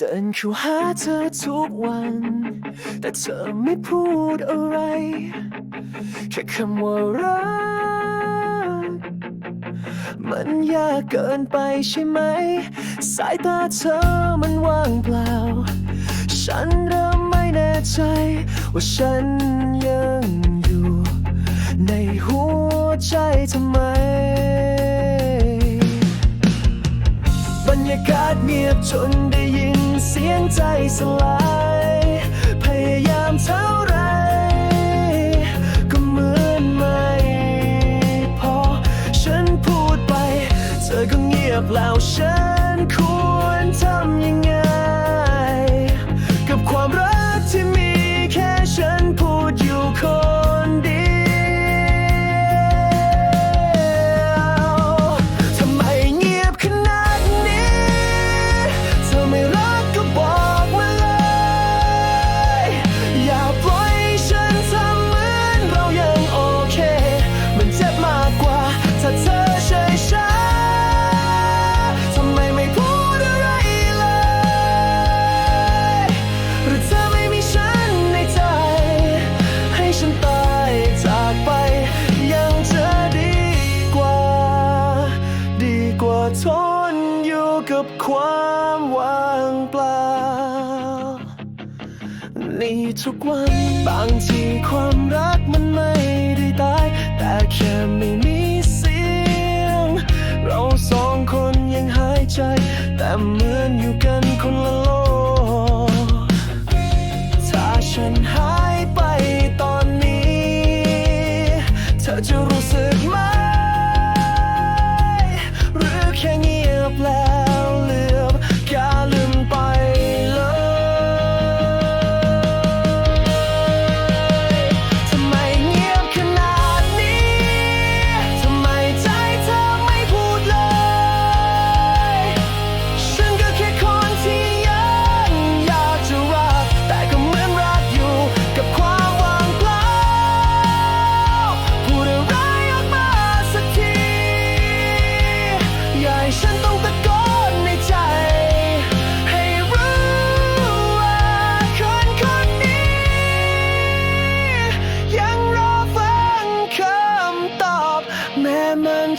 เดินเข้าหาเธอทุกวัน แต่เธอไม่พูดอะไร แค่คำว่ารัก มันยากเกินไปใช่ไหม สายตาเธอมันว่างเปล่า ฉันเริ่มไม่แน่ใจ ว่าฉันยังอยู่ ในหัวใจทำไม สลาย พยายามเท่าไร ก็เหมือนไม่พอ ฉันพูดไป เธอก็เงียบแล้วฉัน กับความว่างเปล่านี่ทุกวันบางทีความรักมันไม่ได้ตาย แต่แค่ไม่มีเสียง เราสองคนยังหายใจ แต่เหมือนอยู่กันคนละโลกถ้าฉันหายไปตอนนี้ เธอจะรู้สึก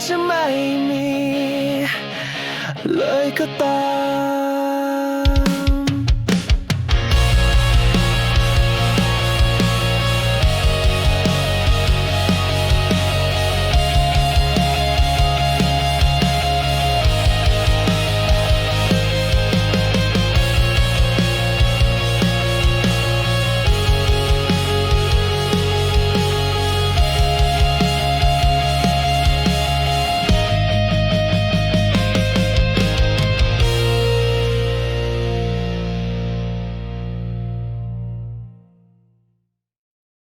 จะไม่มี เลยก็ตาม